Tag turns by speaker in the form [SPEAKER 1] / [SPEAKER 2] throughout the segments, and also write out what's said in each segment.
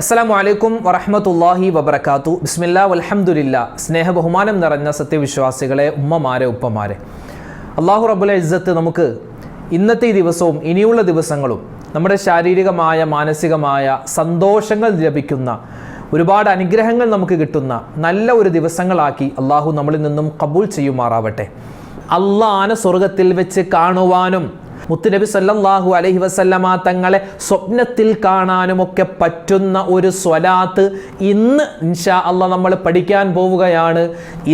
[SPEAKER 1] അസ്സലാമു വലൈക്കും വറഹമത്തല്ലാഹി വബർക്കാത്തു ബിസ്മില്ലാ വലഹമുല്ല സ്നേഹ ബഹുമാനം നിറഞ്ഞ സത്യവിശ്വാസികളെ ഉമ്മമാരെ ഉപ്പമാരെ. അള്ളാഹു റബുല ഇസ്സത്ത് നമുക്ക് ഇന്നത്തെ ദിവസവും ഇനിയുള്ള ദിവസങ്ങളും നമ്മുടെ ശാരീരികമായ മാനസികമായ സന്തോഷങ്ങൾ ലഭിക്കുന്ന ഒരുപാട് അനുഗ്രഹങ്ങൾ നമുക്ക് കിട്ടുന്ന നല്ല ഒരു ദിവസങ്ങളാക്കി അള്ളാഹു നമ്മളിൽ നിന്നും കബൂൾ ചെയ്യുമാറാവട്ടെ. അള്ളാന സ്വർഗത്തിൽ വെച്ച് കാണുവാനും മുത്തുനബി സല്ലാഹു അലഹി വസല്ലമ തങ്ങളെ സ്വപ്നത്തിൽ കാണാനും ഒക്കെ പറ്റുന്ന ഒരു സ്വലാത്ത് ഇന്ന് ഇൻഷാ അല്ല നമ്മൾ പഠിക്കാൻ പോവുകയാണ്.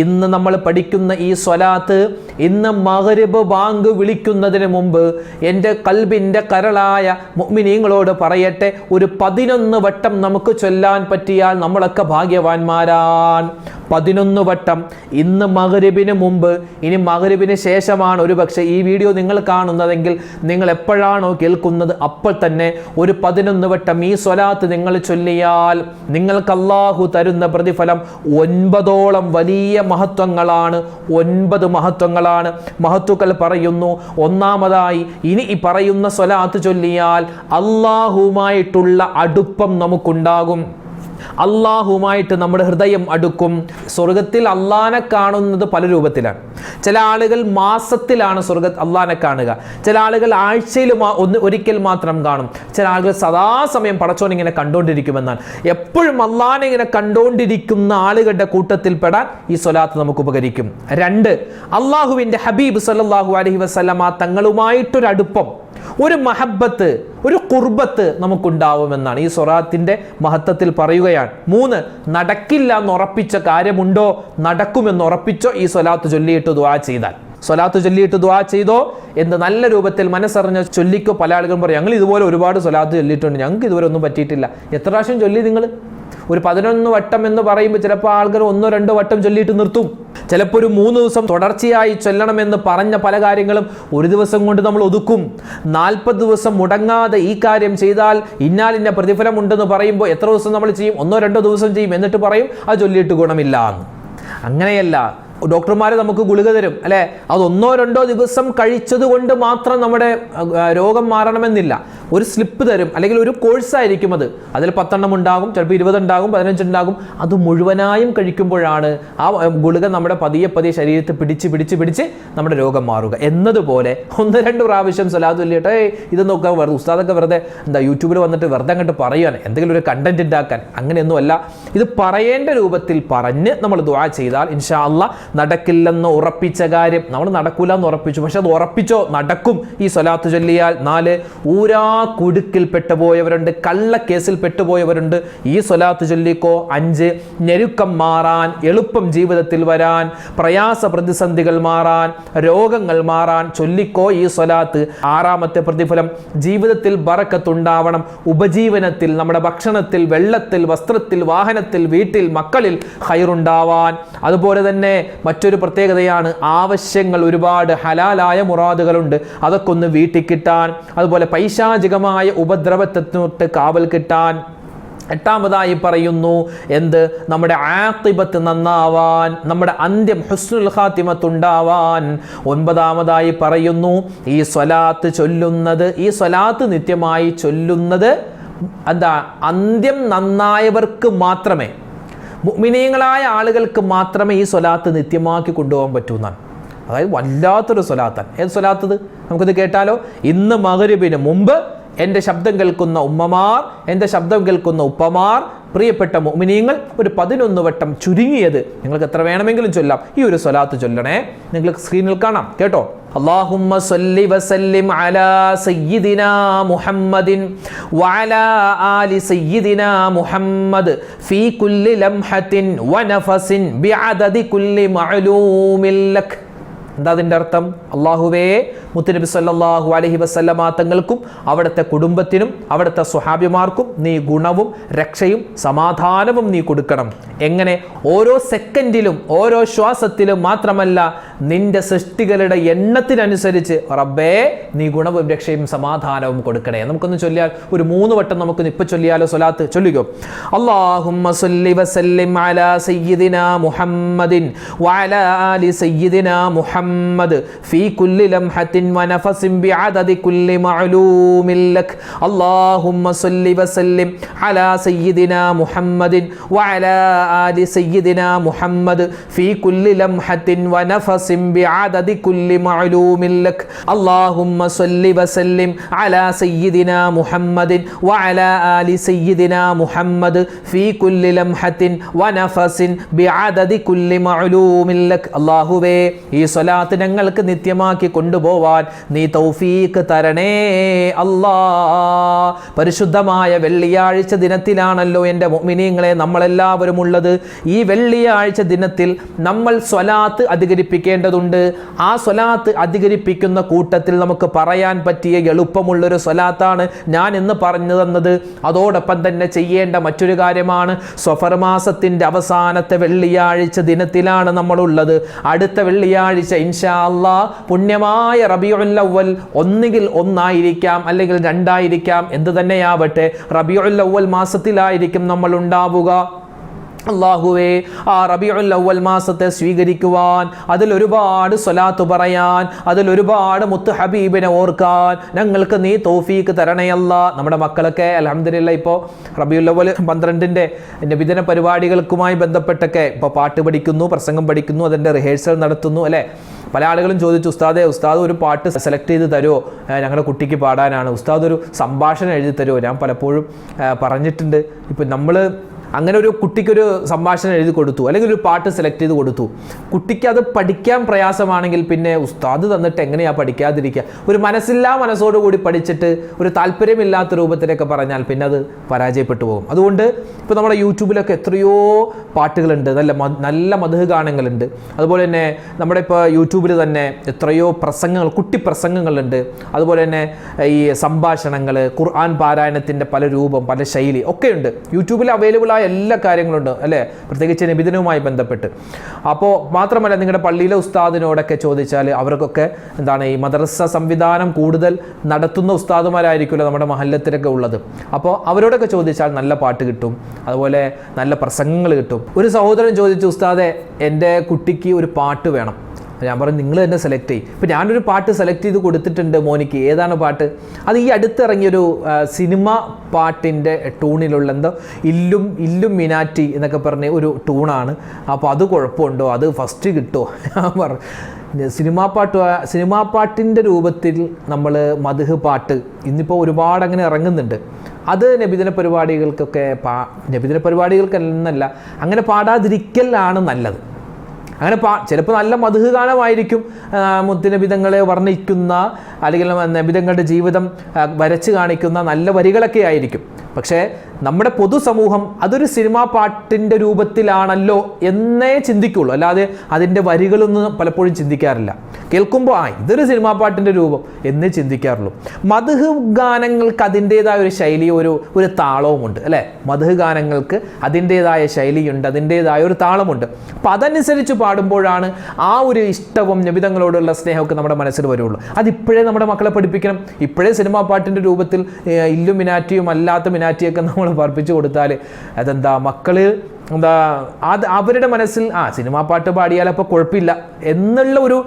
[SPEAKER 1] ഇന്ന് നമ്മൾ പഠിക്കുന്ന ഈ സ്വലാത്ത് ഇന്ന് മഗ്രിബ് ബാങ്ക് വിളിക്കുന്നതിന് മുമ്പ് എന്റെ കൽബിന്റെ കരളായ മുഅ്മിനീങ്ങളോട് പറയട്ടെ ഒരു പതിനൊന്ന് വട്ടം നമുക്ക് ചൊല്ലാൻ പറ്റിയാൽ നമ്മളൊക്കെ ഭാഗ്യവാന്മാരാൻ പതിനൊന്ന് വട്ടം. ഇന്ന് മഹരിബിന് മുമ്പ് ഇനി മഹരിബിന് ശേഷമാണ് ഒരു പക്ഷേ ഈ വീഡിയോ നിങ്ങൾ കാണുന്നതെങ്കിൽ നിങ്ങൾ എപ്പോഴാണോ കേൾക്കുന്നത് അപ്പോൾ തന്നെ ഒരു പതിനൊന്ന് വട്ടം ഈ സ്വലാത്ത് നിങ്ങൾ ചൊല്ലിയാൽ നിങ്ങൾക്ക് അള്ളാഹു തരുന്ന പ്രതിഫലം ഒൻപതോളം വലിയ മഹത്വങ്ങളാണ് ഒൻപത് മഹത്വങ്ങളാണ്. മഹത്വക്കൾ പറയുന്നു ഒന്നാമതായി ഇനി ഈ പറയുന്ന സ്വലാത്ത് ചൊല്ലിയാൽ അള്ളാഹുമായിട്ടുള്ള അടുപ്പം നമുക്കുണ്ടാകും. അള്ളാഹുമായിട്ട് നമ്മുടെ ഹൃദയം അടുക്കും. സ്വർഗത്തിൽ അള്ളാനെ കാണുന്നത് പല രൂപത്തിലാണ്. ചില ആളുകൾ മാസത്തിലാണ് സ്വർഗ അള്ളാനെ കാണുക. ചില ആളുകൾ ആഴ്ചയിൽ ഒന്ന് ഒരിക്കൽ മാത്രം കാണും. ചില ആളുകൾ സദാസമയം പടച്ചോൻ ഇങ്ങനെ കണ്ടുകൊണ്ടിരിക്കുമെന്നാണ് എപ്പോഴും അള്ളാനെ ഇങ്ങനെ കണ്ടുകൊണ്ടിരിക്കുന്ന ആളുകളുടെ കൂട്ടത്തിൽപ്പെടാൻ ഈ സ്വലാത്ത് നമുക്ക് ഉപകരിക്കും. രണ്ട് അള്ളാഹുവിന്റെ ഹബീബ് സല്ലാഹു അലഹി വസല്ലമ തങ്ങളുമായിട്ടൊരു അടുപ്പം ഒരു മഹബത്ത് ഒരു കുർബത്ത് നമുക്കുണ്ടാവുമെന്നാണ് ഈ സ്വറാത്തിന്റെ മഹത്വത്തിൽ പറയുകയാണ്. മൂന്ന് നടക്കില്ല എന്ന് ഉറപ്പിച്ച കാര്യമുണ്ടോ? നടക്കുമെന്ന് ഉറപ്പിച്ചോ? ഈ സ്വലാത്ത് ചൊല്ലിയിട്ട് ദ്വാ ചെയ്താൽ. സ്വലാത്ത് ചൊല്ലിയിട്ട് ദ്വാ ചെയ്തോ എന്ന് നല്ല രൂപത്തിൽ മനസ്സറിഞ്ഞ ചൊല്ലിക്കോ പല ആളുകളും പറയും ഞങ്ങൾ ഇതുപോലെ ഒരുപാട് സ്വലാത്ത് ചൊല്ലിയിട്ടുണ്ട്. ഞങ്ങൾക്ക് ഇതുവരെ ഒന്നും പറ്റിയിട്ടില്ല. എത്ര പ്രാവശ്യം ചൊല്ലി നിങ്ങൾ? ഒരു പതിനൊന്ന് വട്ടം എന്ന് പറയുമ്പോൾ ചിലപ്പോൾ ആൾക്കാർ ഒന്നോ രണ്ടോ വട്ടം ചൊല്ലിയിട്ട് നിർത്തും. ചിലപ്പോൾ ഒരു മൂന്ന് ദിവസം തുടർച്ചയായി ചൊല്ലണമെന്ന് പറഞ്ഞ പല കാര്യങ്ങളും ഒരു ദിവസം കൊണ്ട് നമ്മൾ ഒതുക്കും. നാൽപ്പത് ദിവസം മുടങ്ങാതെ ഈ കാര്യം ചെയ്താൽ ഇന്നാലിന്ന പ്രതിഫലം ഉണ്ടെന്ന് പറയുമ്പോൾ എത്ര ദിവസം നമ്മൾ ചെയ്യും? ഒന്നോ രണ്ടോ ദിവസം ചെയ്യും എന്നിട്ട് പറയും അത് ചൊല്ലിയിട്ട് ഗുണമില്ല. അങ്ങനെയല്ല. ഡോക്ടർമാർ നമുക്ക് ഗുളിക തരും അല്ലെ? അതൊന്നോ രണ്ടോ ദിവസം കഴിച്ചത് കൊണ്ട് മാത്രം നമ്മുടെ രോഗം മാറണമെന്നില്ല. ഒരു സ്ലിപ്പ് തരും അല്ലെങ്കിൽ ഒരു കോഴ്സായിരിക്കും അത്. അതിൽ പത്തെണ്ണം ഉണ്ടാകും ചിലപ്പോൾ ഇരുപതുണ്ടാകും പതിനഞ്ചുണ്ടാകും അത് മുഴുവനായും കഴിക്കുമ്പോഴാണ് ആ ഗുളിക നമ്മുടെ പതിയെ പതിയെ ശരീരത്തെ പിടിച്ച് പിടിച്ച് പിടിച്ച് നമ്മുടെ രോഗം മാറുക. എന്നതുപോലെ ഒന്ന് രണ്ട് പ്രാവശ്യം ഇത് നോക്കാൻ വെറുതെ ഉസ്താദൊക്കെ വെറുതെ എന്താ യൂട്യൂബിൽ വന്നിട്ട് വെറുതെ അങ്ങോട്ട് പറയുവാൻ എന്തെങ്കിലും ഒരു കണ്ടന്റ് ഉണ്ടാക്കാൻ. അങ്ങനെയൊന്നുമല്ല. ഇത് പറയേണ്ട രൂപത്തിൽ പറഞ്ഞ് നമ്മൾ ദുആ ചെയ്താൽ ഇൻഷാ അള്ളാ നടക്കില്ലെന്ന് ഉറപ്പിച്ച കാര്യം. നമ്മൾ നടക്കൂല എന്ന് ഉറപ്പിച്ചു. പക്ഷെ അത് ഉറപ്പിച്ചോ? നടക്കും. ഈ സ്വലാത്ത് ചൊല്ലിയാൽ നാല് ഊരാ കുടുക്കിൽ പെട്ടുപോയവരുണ്ട് കള്ളക്കേസിൽ പെട്ടുപോയവരുണ്ട്. ഈ സ്വലാത്ത് ചൊല്ലിക്കോ? അഞ്ച് ഞെരുക്കം മാറാൻ എളുപ്പം ജീവിതത്തിൽ വരാൻ പ്രയാസ പ്രതിസന്ധികൾ മാറാൻ രോഗങ്ങൾ മാറാൻ ചൊല്ലിക്കോ ഈ സ്വലാത്ത്. ആറാമത്തെ പ്രതിഫലം ജീവിതത്തിൽ ബറക്കത്തുണ്ടാവണം. ഉപജീവനത്തിൽ നമ്മുടെ ഭക്ഷണത്തിൽ വെള്ളത്തിൽ വസ്ത്രത്തിൽ വാഹനത്തിൽ വീട്ടിൽ മക്കളിൽ ഹൈറുണ്ടാവാൻ. അതുപോലെ തന്നെ മറ്റൊരു പ്രത്യേകതയാണ് ആവശ്യങ്ങൾ. ഒരുപാട് ഹലാലായ മുറാദുകളുണ്ട്. അതൊക്കെ ഒന്ന് വീട്ടിൽ കിട്ടാൻ അതുപോലെ പൈശാചികമായ ഉപദ്രവത്തൊട്ട് കാവൽ കിട്ടാൻ. എട്ടാമതായി പറയുന്നു എന്ത്? നമ്മുടെ ആത്തിബത്ത് നന്നാവാൻ നമ്മുടെ അന്ത്യം ഹുസ്നുൽ ഖാത്തിമത്തുണ്ടാവാൻ. ഒൻപതാമതായി പറയുന്നു ഈ സ്വലാത്ത് ചൊല്ലുന്നത് ഈ സ്വലാത്ത് നിത്യമായി ചൊല്ലുന്നത് എന്താ? അന്ത്യം നന്നായവർക്ക് മാത്രമേ മുഅ്മിനീങ്ങളായ ആളുകൾക്ക് മാത്രമേ ഈ സ്വലാത്ത് നിത്യമാക്കി കൊണ്ടുപോകാൻ പറ്റൂ എന്നാണ്. അതായത് വല്ലാത്തൊരു സ്വലാത്താണ്. ഏത് സ്വലാത്തത്? നമുക്കിത് കേട്ടാലോ? ഇന്ന് മകരുവിന് മുമ്പ് എന്റെ ശബ്ദം കേൾക്കുന്ന ഉമ്മമാർ എന്റെ ശബ്ദം കേൾക്കുന്ന ഉപ്പമാർ പ്രിയപ്പെട്ട മുഅ്മിനീങ്ങൾ ഒരു പതിനൊന്ന് വട്ടം ചുരുങ്ങിയത് നിങ്ങൾക്ക് എത്ര വേണമെങ്കിലും ചൊല്ലാം. ഈ ഒരു സ്വലാത്ത് ചൊല്ലണേ. നിങ്ങൾക്ക് സ്ക്രീനിൽ കാണാം. കേട്ടോ? اللهم صل وسلم على سيدنا محمد وعلى آل سيدنا محمد في كل لمحة ونفس بعدد كل معلوم لك എന്താ അതിന്റെ അർത്ഥം? അള്ളാഹുവേ മുത്തുനബി സല്ലാഹു അലഹി വസല്ലമ തങ്ങൾക്കും അവിടുത്തെ കുടുംബത്തിനും അവിടുത്തെ സ്വഹാബിമാർക്കും നീ ഗുണവും രക്ഷയും സമാധാനവും നീ കൊടുക്കണം. എങ്ങനെ? ഓരോ സെക്കൻഡിലും ഓരോ ശ്വാസത്തിലും മാത്രമല്ല നിന്റെ സൃഷ്ടികളുടെ എണ്ണത്തിനനുസരിച്ച് റബ്ബേ നീ ഗുണവും രക്ഷയും സമാധാനവും കൊടുക്കണേ. നമുക്കൊന്ന് ചൊല്ലിയാൽ ഒരു മൂന്ന് വട്ടം നമുക്ക് ഇപ്പൊ ചൊല്ലിയാലോ? സ്വലാത്ത് ചൊല്ലിക്കോ. അള്ളാഹുമ്മ സല്ലി വസല്ലിം അലാ മുഹമ്മദിൻ വഅലാ ആലി മുഹമ്മദ് മുഹമ്മദ് ഫീ കുല്ലി ലംഹത്തിൻ വനഫസിൻ ബിഅദദി കുല്ലി മഅലൂമിൻ ലക് اللهم صل وسلم على سيدنا محمد وعلى آل سيدنا محمد في كل لمحة ونفس بعدد كل معلوم لك اللهم صل وسلم على سيدنا محمد وعلى آل سيدنا محمد في كل لمحة ونفس بعدد كل معلوم لك അള്ളാഹുവേ ഈ സ്വലാത്ത് ഞങ്ങൾക്ക് നിത്യമാക്കി കൊണ്ടുപോവാൻ നീ തൗഫീക്ക് തരണേ അല്ലാ. പരിശുദ്ധമായ വെള്ളിയാഴ്ച ദിനത്തിലാണല്ലോ എന്റെ മിനിങ്ങളെ നമ്മളെല്ലാവരും ഉള്ളത്. ഈ വെള്ളിയാഴ്ച ദിനത്തിൽ നമ്മൾ സ്വലാത്ത് അധികരിപ്പിക്കേണ്ടതുണ്ട്. ആ സ്വലാത്ത് അധികരിപ്പിക്കുന്ന കൂട്ടത്തിൽ നമുക്ക് പറയാൻ പറ്റിയ എളുപ്പമുള്ളൊരു സ്വലാത്താണ് ഞാൻ ഇന്ന് പറഞ്ഞു തന്നത്. അതോടൊപ്പം തന്നെ ചെയ്യേണ്ട മറ്റൊരു കാര്യമാണ് സ്വഫർ മാസത്തിന്റെ അവസാനത്തെ വെള്ളിയാഴ്ച ദിനത്തിലാണ് നമ്മളുള്ളത്. അടുത്ത വെള്ളിയാഴ്ച ഇൻഷാ പുണ്യമായ റബിയുല്ലവൽ ഒന്നുകിൽ ഒന്നായിരിക്കാം അല്ലെങ്കിൽ രണ്ടായിരിക്കാം. എന്ത് തന്നെയാവട്ടെ റബിയുല്ലവൽ മാസത്തിലായിരിക്കും നമ്മൾ ഉണ്ടാവുക. അള്ളാഹുവേ ആ റബിയുൽ അവൽ മാസത്തെ സ്വീകരിക്കുവാൻ അതിൽ ഒരുപാട് സ്വലാത്ത് പറയാൻ അതിൽ ഒരുപാട് മുത്ത് ഹബീബിനെ ഓർക്കാൻ ഞങ്ങൾക്ക് നീ തോഫീക്ക് തരണയല്ല. നമ്മുടെ മക്കളൊക്കെ അലഹമില്ല ഇപ്പോൾ റബിയുൽ അവൽ പന്ത്രണ്ടിന്റെ നബിദിന പരിപാടികൾക്കുമായി ബന്ധപ്പെട്ടൊക്കെ ഇപ്പോൾ പാട്ട് പഠിക്കുന്നു പ്രസംഗം പഠിക്കുന്നു അതിന്റെ റിഹേഴ്സൽ നടത്തുന്നു അല്ലേ? പല ആളുകളും ചോദിച്ചു ഉസ്താദെ ഉസ്താദ് ഒരു പാട്ട് സെലക്ട് ചെയ്ത് തരുമോ ഞങ്ങളുടെ കുട്ടിക്ക് പാടാനാണ്. ഉസ്താദ് ഒരു സംഭാഷണം എഴുതി തരുമോ ഞാൻ പലപ്പോഴും പറഞ്ഞിട്ടുണ്ട്. ഇപ്പം നമ്മൾ അങ്ങനെ ഒരു കുട്ടിക്കൊരു സംഭാഷണം എഴുതി കൊടുത്തു അല്ലെങ്കിൽ ഒരു പാട്ട് സെലക്ട് ചെയ്ത് കൊടുത്തു കുട്ടിക്ക് അത് പഠിക്കാൻ പ്രയാസമാണെങ്കിൽ പിന്നെ ഉസ്താദ് തന്നിട്ട് എങ്ങനെയാണ് പഠിക്കാതിരിക്കുക ഒരു മനസ്സില്ലാ മനസ്സോടുകൂടി പഠിച്ചിട്ട് ഒരു താല്പര്യമില്ലാത്ത രൂപത്തിലൊക്കെ പറഞ്ഞാൽ പിന്നെ അത് പരാജയപ്പെട്ടു പോകും. അതുകൊണ്ട് ഇപ്പോൾ നമ്മുടെ യൂട്യൂബിലൊക്കെ എത്രയോ പാട്ടുകളുണ്ട്. നല്ല നല്ല മധു ഗാനങ്ങളുണ്ട്. അതുപോലെ തന്നെ നമ്മുടെ ഇപ്പോൾ യൂട്യൂബിൽ തന്നെ എത്രയോ പ്രസംഗങ്ങൾ കുട്ടി പ്രസംഗങ്ങളുണ്ട്. അതുപോലെ തന്നെ ഈ സംഭാഷണങ്ങൾ ഖുർആൻ പാരായണത്തിന്റെ പല രൂപം പല ശൈലി ഒക്കെയുണ്ട് യൂട്യൂബിൽ അവൈലബിൾ ആയ എല്ലാ കാര്യങ്ങളുണ്ട് അല്ലേ? പ്രത്യേകിച്ച് നിബിധനവുമായി ബന്ധപ്പെട്ട്. അപ്പോൾ മാത്രമല്ല നിങ്ങളുടെ പള്ളിയിലെ ഉസ്താദിനോടൊക്കെ ചോദിച്ചാൽ അവർക്കൊക്കെ എന്താണ് ഈ മദ്രസ സംവിധാനം കൂടുതൽ നടത്തുന്ന ഉസ്താദുമാരായിരിക്കുമല്ലോ നമ്മുടെ മഹല്ലത്തിലൊക്കെ ഉള്ളത്. അപ്പോൾ അവരോടൊക്കെ ചോദിച്ചാൽ നല്ല പാട്ട് കിട്ടും. അതുപോലെ നല്ല പ്രസംഗങ്ങൾ കിട്ടും. ഒരു സഹോദരൻ ചോദിച്ചു ഉസ്താദെ എന്റെ കുട്ടിക്ക് ഒരു പാട്ട് വേണം. ഞാൻ പറഞ്ഞു നിങ്ങൾ തന്നെ സെലക്ട് ചെയ്യും. ഇപ്പം ഞാനൊരു പാട്ട് സെലക്ട് ചെയ്ത് കൊടുത്തിട്ടുണ്ട് മോനിക്ക്. ഏതാണ് പാട്ട്? അത് ഈ അടുത്തിറങ്ങിയൊരു സിനിമ പാട്ടിന്റെ ടൂണിലുള്ള എന്തോ ഇല്ലും ഇല്ലും മിനാറ്റി എന്നൊക്കെ പറഞ്ഞ ഒരു ടൂണാണ്. അപ്പോൾ അത് കുഴപ്പമുണ്ടോ? അത് ഫസ്റ്റ് കിട്ടുമോ ഞാൻ പറഞ്ഞു സിനിമാ പാട്ട് സിനിമാ പാട്ടിന്റെ രൂപത്തിൽ നമ്മൾ മധുഹ് പാട്ട് ഇന്നിപ്പോൾ ഒരുപാട് അങ്ങനെ ഇറങ്ങുന്നുണ്ട്. അത് നബിദിന പരിപാടികൾക്കൊക്കെ പാ നബിദിന പരിപാടികൾക്കെന്നല്ല അങ്ങനെ പാടാതിരിക്കലാണ് നല്ലത്. അങ്ങനെ പാ ചിലപ്പോൾ നല്ല മധുഹുഗാനമായിരിക്കും മുത്തുനബിതങ്ങളെ വർണിക്കുന്ന അല്ലെങ്കിൽ നബിതങ്ങളുടെ ജീവിതം വരച്ച് കാണിക്കുന്ന നല്ല വരികളൊക്കെ ആയിരിക്കും. പക്ഷേ നമ്മുടെ പൊതുസമൂഹം അതൊരു സിനിമാ പാട്ടിന്റെ രൂപത്തിലാണല്ലോ എന്നേ ചിന്തിക്കുള്ളൂ. അല്ലാതെ അതിന്റെ വരികളൊന്നും പലപ്പോഴും ചിന്തിക്കാറില്ല. കേൾക്കുമ്പോൾ ആ ഇതൊരു സിനിമാ പാട്ടിന്റെ രൂപം എന്ന് ചിന്തിക്കാറുള്ളൂ. മധുഹ് ഗാനങ്ങൾക്ക് അതിന്റേതായ ഒരു ശൈലി ഒരു ഒരു താളവുമുണ്ട് അല്ലേ? മധുഹ് ഗാനങ്ങൾക്ക് അതിന്റേതായ ശൈലിയുണ്ട് അതിന്റേതായ ഒരു താളമുണ്ട്. അപ്പം അതനുസരിച്ച് പാടുമ്പോഴാണ് ആ ഒരു ഇഷ്ടവും നിബിതങ്ങളോടുള്ള സ്നേഹമൊക്കെ നമ്മുടെ മനസ്സിൽ വരുള്ളൂ. അതിപ്പോഴേ നമ്മുടെ മക്കളെ പഠിപ്പിക്കണം. ഇപ്പോഴേ സിനിമാ പാട്ടിന്റെ രൂപത്തിൽ ഏഹ്, ഇല്ലും മിനാറ്റിയും അല്ലാത്ത മിനാറ്റിയൊക്കെ നമ്മൾ പറപ്പിച്ചു കൊടുത്താൽ അതെന്താ? മക്കൾ എന്താ അത് അവരുടെ മനസ്സിൽ ആ സിനിമാ പാട്ട് പാടിയാൽ അപ്പോൾ കുഴപ്പമില്ല എന്നുള്ള ഒരു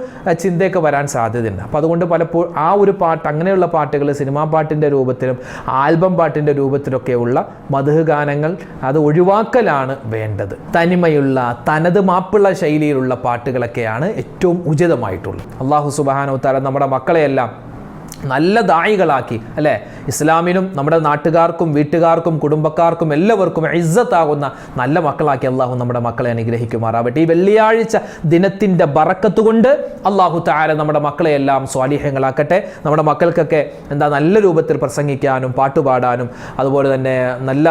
[SPEAKER 1] ചിന്തയൊക്കെ വരാൻ സാധ്യതയുണ്ട്. അപ്പോൾ അതുകൊണ്ട് പലപ്പോഴും ആ ഒരു പാട്ട് അങ്ങനെയുള്ള പാട്ടുകൾ സിനിമാ പാട്ടിന്റെ രൂപത്തിലും ആൽബം പാട്ടിന്റെ രൂപത്തിലൊക്കെയുള്ള മധുഹ് ഗാനങ്ങൾ അത് ഒഴിവാക്കലാണ് വേണ്ടത്. തനിമയുള്ള തനത് മാപ്പുള്ള ശൈലിയിലുള്ള പാട്ടുകളൊക്കെയാണ് ഏറ്റവും ഉചിതമായിട്ടുള്ളത്. അള്ളാഹു സുബാനോ തല നമ്മുടെ മക്കളെയെല്ലാം നല്ല ദായികളാക്കി അല്ലേ? ഇസ്ലാമിനും നമ്മുടെ നാട്ടുകാർക്കും വീട്ടുകാർക്കും കുടുംബക്കാർക്കും എല്ലാവർക്കും ഇസ്സത്താകുന്ന നല്ല മക്കളാക്കി അള്ളാഹു നമ്മുടെ മക്കളെ അനുഗ്രഹിക്കുമാറാവട്ടെ ഈ വെള്ളിയാഴ്ച ദിനത്തിന്റെ ബറക്കത്ത് കൊണ്ട് അള്ളാഹു താര നമ്മുടെ മക്കളെയെല്ലാം സ്വാലിഹ്യങ്ങളാക്കട്ടെ. നമ്മുടെ മക്കൾക്കൊക്കെ എന്താ നല്ല രൂപത്തിൽ പ്രസംഗിക്കാനും പാട്ടുപാടാനും അതുപോലെ തന്നെ നല്ല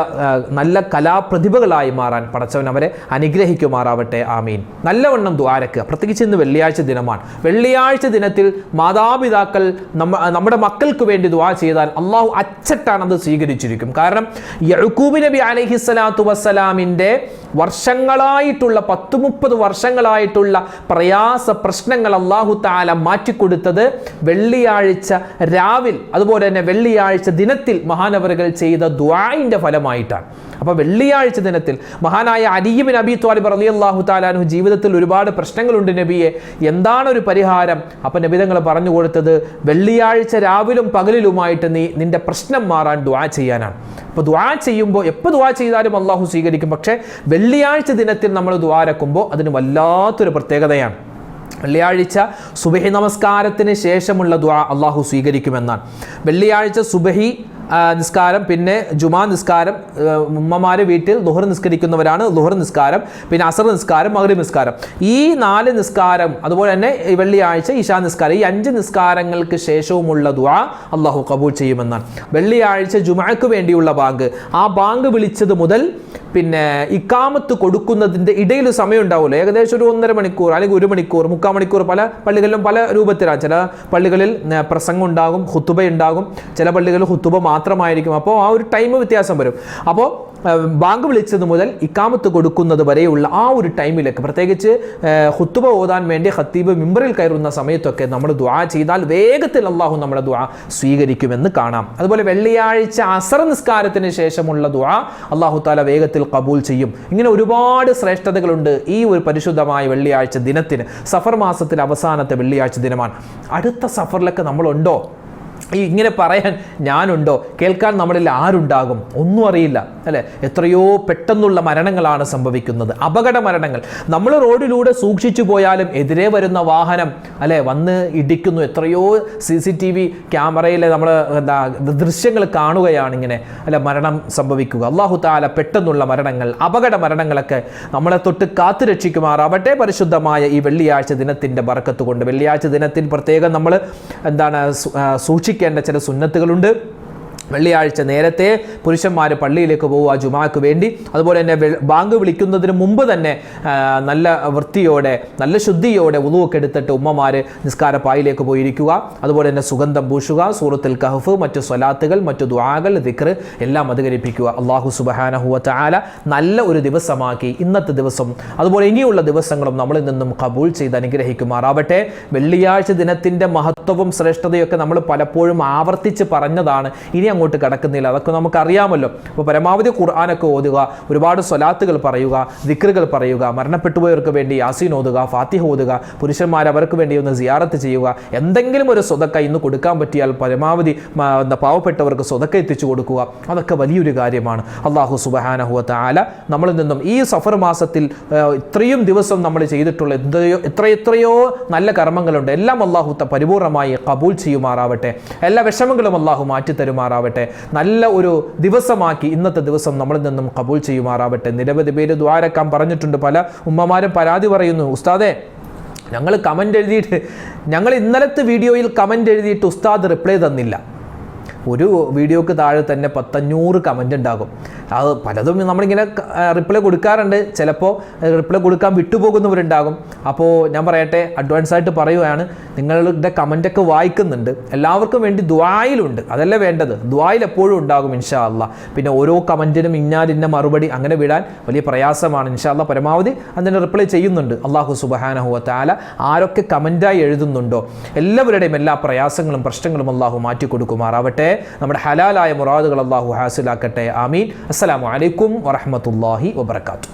[SPEAKER 1] നല്ല കലാപ്രതിഭകളായി മാറാൻ പടച്ചവൻ അവരെ അനുഗ്രഹിക്കുമാറാവട്ടെ. ആമീൻ. നല്ലവണ്ണം ദ്വാരക്കുക പ്രത്യേകിച്ച് ഇന്ന് വെള്ളിയാഴ്ച ദിനമാണ്. വെള്ളിയാഴ്ച ദിനത്തിൽ മാതാപിതാക്കൾ നമ്മ നമ്മുടെ മക്കൾക്ക് വേണ്ടി ദ്വാ ചെയ്താൽ അള്ളാഹു അച്ചട്ടാണ് അച്ചട്ടാണത് സ്വീകരിച്ചിരിക്കും. കാരണം യഹൂബ് നബി അലഹി സ്വലാത്തു വസ്സലാമിന്റെ വർഷങ്ങളായിട്ടുള്ള പത്ത് മുപ്പത് വർഷങ്ങളായിട്ടുള്ള പ്രയാസ പ്രശ്നങ്ങൾ അള്ളാഹു താല മാറ്റിക്കൊടുത്തത് വെള്ളിയാഴ്ച രാവിൽ അതുപോലെ തന്നെ വെള്ളിയാഴ്ച ദിനത്തിൽ മഹാനവറുകൾ ചെയ്ത ദ്വായിന്റെ ഫലമായിട്ടാണ്. അപ്പോൾ വെള്ളിയാഴ്ച ദിനത്തിൽ മഹാനായ അലിബിൻ അബി ത്വാലിബ് പറഞ്ഞു അള്ളാഹു താലാനു ജീവിതത്തിൽ ഒരുപാട് പ്രശ്നങ്ങളുണ്ട് നബിയെ. എന്താണ് ഒരു പരിഹാരം? അപ്പം നബിതങ്ങൾ പറഞ്ഞു കൊടുത്തത് വെള്ളിയാഴ്ച രാവിലും പകലിലുമായിട്ട് നീ പ്രശ്നം മാറാൻ ദ്വാ ചെയ്യാനാണ്. അപ്പോൾ ദ്വാ ചെയ്യുമ്പോൾ എപ്പോൾ ദ്വാ ചെയ്താലും അള്ളാഹു സ്വീകരിക്കും. പക്ഷേ വെള്ളിയാഴ്ച ദിനത്തിൽ നമ്മൾ ദ്വാരക്കുമ്പോൾ അതിന് വല്ലാത്തൊരു പ്രത്യേകതയാണ്. വെള്ളിയാഴ്ച സുബഹി നമസ്കാരത്തിന് ശേഷമുള്ള ദ്വാ അള്ളാഹു സ്വീകരിക്കുമെന്നാണ്. വെള്ളിയാഴ്ച സുബഹി നിസ്കാരം പിന്നെ ജുമാ നിസ്കാരം ഉമ്മമാർ വീട്ടിൽ ദുഹർ നിസ്കരിക്കുന്നവരാണ് ദുഹർ നിസ്കാരം പിന്നെ അസർ നിസ്കാരം മകരി നിസ്കാരം. ഈ നാല് നിസ്കാരം അതുപോലെ തന്നെ വെള്ളിയാഴ്ച ഇശാ നിസ്കാരം ഈ അഞ്ച് നിസ്കാരങ്ങൾക്ക് ശേഷവുമുള്ള ദുആ അള്ളാഹു കബൂൾ ചെയ്യുമെന്നാണ്. വെള്ളിയാഴ്ച ജുമാക്ക് വേണ്ടിയുള്ള ബാങ്ക്. ആ ബാങ്ക് വിളിച്ചത് മുതൽ പിന്നെ ഇക്കാമത്ത് കൊടുക്കുന്നതിന്റെ ഇടയിൽ സമയം ഉണ്ടാവുമല്ലോ ഏകദേശം ഒരു ഒന്നര മണിക്കൂർ അല്ലെങ്കിൽ ഒരു മണിക്കൂർ മുക്കാൽ മണിക്കൂർ പല പള്ളികളിലും പല രൂപത്തിലാണ് ചില പള്ളികളിൽ പ്രസംഗം ഉണ്ടാകും ഹുത്തുബ ഉണ്ടാകും ചില പള്ളികളിൽ ഹുത്തുബ മാത്രമായിരിക്കും. അപ്പോൾ ആ ഒരു ടൈം വ്യത്യാസം വരും. അപ്പോൾ ബാങ്ക് വിളിച്ചത് മുതൽ ഇക്കാമത്ത് കൊടുക്കുന്നത് വരെയുള്ള ആ ഒരു ടൈമിലൊക്കെ പ്രത്യേകിച്ച് ഹുത്തുബ ഓതാൻ വേണ്ടി ഹത്തീബ് മിമ്പറിൽ കയറുന്ന സമയത്തൊക്കെ നമ്മൾ ദ്വാ ചെയ്താൽ വേഗത്തിൽ അള്ളാഹു നമ്മുടെ ദ്വാ സ്വീകരിക്കുമെന്ന് കാണാം. അതുപോലെ വെള്ളിയാഴ്ച അസർ നിസ്കാരത്തിന് ശേഷമുള്ള ദ്വാ അള്ളാഹു താല വേഗത്തിൽ കബൂൽ ചെയ്യും. ഇങ്ങനെ ഒരുപാട് ശ്രേഷ്ഠതകളുണ്ട് ഈ ഒരു പരിശുദ്ധമായ വെള്ളിയാഴ്ച ദിനത്തിന്. സഫർ മാസത്തിൽ അവസാനത്തെ വെള്ളിയാഴ്ച ദിനമാണ്. അടുത്ത സഫറിലൊക്കെ നമ്മളുണ്ടോ? ഈ ഇങ്ങനെ പറയാൻ ഞാനുണ്ടോ? കേൾക്കാൻ നമ്മളിൽ ആരുണ്ടാകും? ഒന്നും അറിയില്ല അല്ലെ? എത്രയോ പെട്ടെന്നുള്ള മരണങ്ങളാണ് സംഭവിക്കുന്നത്. അപകട മരണങ്ങൾ. നമ്മൾ റോഡിലൂടെ സൂക്ഷിച്ചു പോയാലും എതിരെ വരുന്ന വാഹനം അല്ലെ വന്ന് ഇടിക്കുന്നു. എത്രയോ സി സി ടി വി ക്യാമറയിലെ നമ്മൾ എന്താ ദൃശ്യങ്ങൾ കാണുകയാണ് ഇങ്ങനെ അല്ലെ മരണം സംഭവിക്കുക. അള്ളാഹു താല പെട്ടെന്നുള്ള മരണങ്ങൾ അപകട മരണങ്ങളൊക്കെ നമ്മളെ തൊട്ട് കാത്തു രക്ഷിക്കുമാറാവട്ടെ പരിശുദ്ധമായ ഈ വെള്ളിയാഴ്ച ദിനത്തിന്റെ ബർക്കത്ത് കൊണ്ട്. വെള്ളിയാഴ്ച ദിനത്തിൽ പ്രത്യേകം നമ്മൾ എന്താണ് സു- ആ, സൂക്ഷിക്കേണ്ട ചില സുന്നത്തുകളുണ്ട്. വെള്ളിയാഴ്ച നേരത്തെ പുരുഷന്മാർ പള്ളിയിലേക്ക് പോവുക ജുമാക്ക് വേണ്ടി. അതുപോലെ തന്നെ ബാങ്ക് വിളിക്കുന്നതിന് മുമ്പ് തന്നെ നല്ല വൃത്തിയോടെ നല്ല ശുദ്ധിയോടെ ഉളുവൊക്കെ എടുത്തിട്ട് ഉമ്മമാർ നിസ്കാര പായിലേക്ക് പോയിരിക്കുക. അതുപോലെ തന്നെ സുഗന്ധം പൂശുക സൂറത്തിൽ കഹഫ് മറ്റു സ്വലാത്തുകൾ മറ്റു ദ്വാകൾ ദിക്ർ എല്ലാം അധികരിപ്പിക്കുക. അള്ളാഹു സുബഹാനഹുവ ആല നല്ല ഒരു ദിവസമാക്കി ഇന്നത്തെ ദിവസം. അതുപോലെ ഇനിയുള്ള ദിവസങ്ങളും നമ്മളിൽ നിന്നും കബൂൾ ചെയ്ത് അനുഗ്രഹിക്കുമാറാവട്ടെ. വെള്ളിയാഴ്ച ദിനത്തിന്റെ മഹത്വവും ശ്രേഷ്ഠതയൊക്കെ നമ്മൾ പലപ്പോഴും ആവർത്തിച്ച് പറഞ്ഞതാണ്. ഇനി അങ്ങോട്ട് കിടക്കുന്നില്ല. അതൊക്കെ നമുക്കറിയാമല്ലോ. അപ്പോൾ പരമാവധി ഖുർആാനൊക്കെ ഓതുക ഒരുപാട് സ്വലാത്തുകൾ പറയുക ദിക്റുകൾ പറയുക മരണപ്പെട്ടുപോയവർക്ക് വേണ്ടി യാസീൻ ഓതുക ഫാത്തിഹ ഓതുക പുരുഷന്മാർ അവർക്ക് വേണ്ടി ഒന്ന് സിയാറത്ത് ചെയ്യുക. എന്തെങ്കിലും ഒരു സ്വതക്ക ഇന്ന് കൊടുക്കാൻ പറ്റിയാൽ പരമാവധി എന്താ പാവപ്പെട്ടവർക്ക് സ്വതക്ക എത്തിച്ചു കൊടുക്കുക. അതൊക്കെ വലിയൊരു കാര്യമാണ്. അള്ളാഹു സുബഹാനഹുവ ആല നമ്മളിൽ നിന്നും ഈ സഫർ മാസത്തിൽ ഇത്രയും ദിവസം നമ്മൾ ചെയ്തിട്ടുള്ള എത്രയോ എത്രയെത്രയോ നല്ല കർമ്മങ്ങളുണ്ട്. എല്ലാം അള്ളാഹു ത- പരിപൂർണമായി കബൂൽ ചെയ്യുമാറാവട്ടെ. എല്ലാ വിഷമങ്ങളും അള്ളാഹു മാറ്റിത്തരുമാറാവട്ടെ. നല്ല ഒരു ദിവസമാക്കി ഇന്നത്തെ ദിവസം നമ്മളിൽ നിന്നും കബൂൾ ചെയ്യുമാറാവട്ടെ. നിരവധി പേര് ദ്വാരക്കാൻ പറഞ്ഞിട്ടുണ്ട് പല ഉമ്മമാരും പരാതി പറയുന്നു. ഉസ്താദേ ഞങ്ങൾ കമന്റ് എഴുതിയിട്ട് ഞങ്ങൾ ഇന്നലത്തെ വീഡിയോയിൽ കമന്റ് എഴുതിയിട്ട് ഉസ്താദ് റിപ്ലൈ തന്നില്ല. ഒരു വീഡിയോക്ക് താഴെ തന്നെ പത്തഞ്ഞൂറ് കമന്റ് ഉണ്ടാകും. അത് പലതും നമ്മളിങ്ങനെ റിപ്ലൈ കൊടുക്കാറുണ്ട്. ചിലപ്പോൾ റിപ്ലൈ കൊടുക്കാൻ വിട്ടുപോകുന്നവരുണ്ടാകും. അപ്പോൾ ഞാൻ പറയട്ടെ അഡ്വാൻസ് ആയിട്ട് പറയുകയാണ് നിങ്ങളുടെ കമന്റൊക്കെ വായിക്കുന്നുണ്ട്. എല്ലാവർക്കും വേണ്ടി ദ്വായിലുണ്ട്. അതല്ലേ വേണ്ടത്? ദ്വായിൽ എപ്പോഴും ഉണ്ടാകും ഇൻഷാ അള്ളാ പിന്നെ ഓരോ കമന്റിനും ഇന്നാലിന്ന മറുപടി അങ്ങനെ വിടാൻ വലിയ പ്രയാസമാണ് ഇൻഷാ അള്ളാ പരമാവധി അതിന് റിപ്ലൈ ചെയ്യുന്നുണ്ട്. അള്ളാഹു സുബഹാനഹുവ താല ആരൊക്കെ കമന്റായി എഴുതുന്നുണ്ടോ? എല്ലാവരുടെയും എല്ലാ പ്രയാസങ്ങളും പ്രശ്നങ്ങളും അള്ളാഹു മാറ്റി കൊടുക്കുമാറാവട്ടെ നമ്മുടെ ഹലാലായ മുറാദുകൾ അള്ളാഹു ഹാസിലാക്കട്ടെ. ആമീൻ. അസ്സലാമു അലൈക്കും വറഹമത്തല്ലാഹി വബർക്കാത്തു